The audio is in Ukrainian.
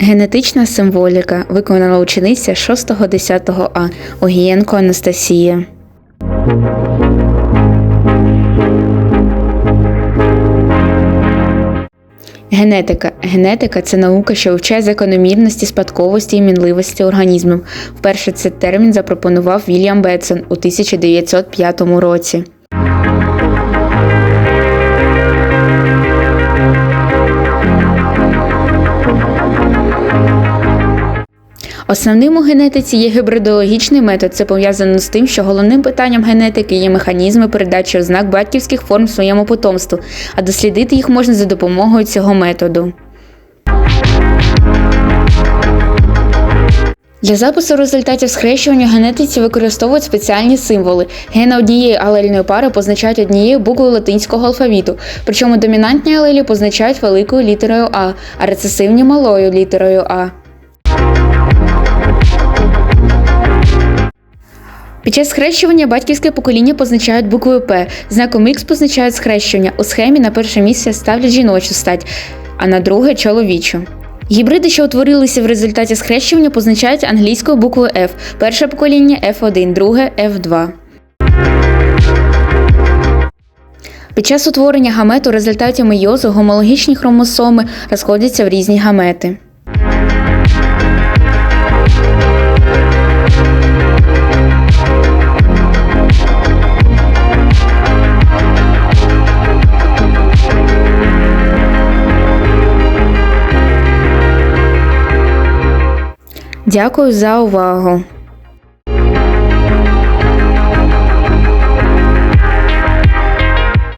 Генетична символіка виконала учениця 6-10 А Огієнко Анастасія. Генетика. Генетика це наука, що вивчає закономірності спадковості і мінливості організмів. Вперше цей термін запропонував Вільям Бетсон у 1905 році. Основним у генетиці є гібридологічний метод. Це пов'язано з тим, що головним питанням генетики є механізми передачі ознак батьківських форм своєму потомству, а дослідити їх можна за допомогою цього методу. Для запису результатів схрещування генетиці використовують спеціальні символи. Гени однієї алельної пари позначають однією буквою латинського алфавіту, причому домінантні алелі позначають великою літерою А, а рецесивні малою літерою А. Під час схрещування батьківське покоління позначають буквою П. Знаком Х позначають схрещування. У схемі на перше місце ставлять жіночу стать, а на друге чоловічу. Гібриди, що утворилися в результаті схрещування, позначають англійською буквою F. Перше покоління F1, друге F2. Під час утворення гамету в результаті мейозу гомологічні хромосоми розходяться в різні гамети. Дякую за увагу!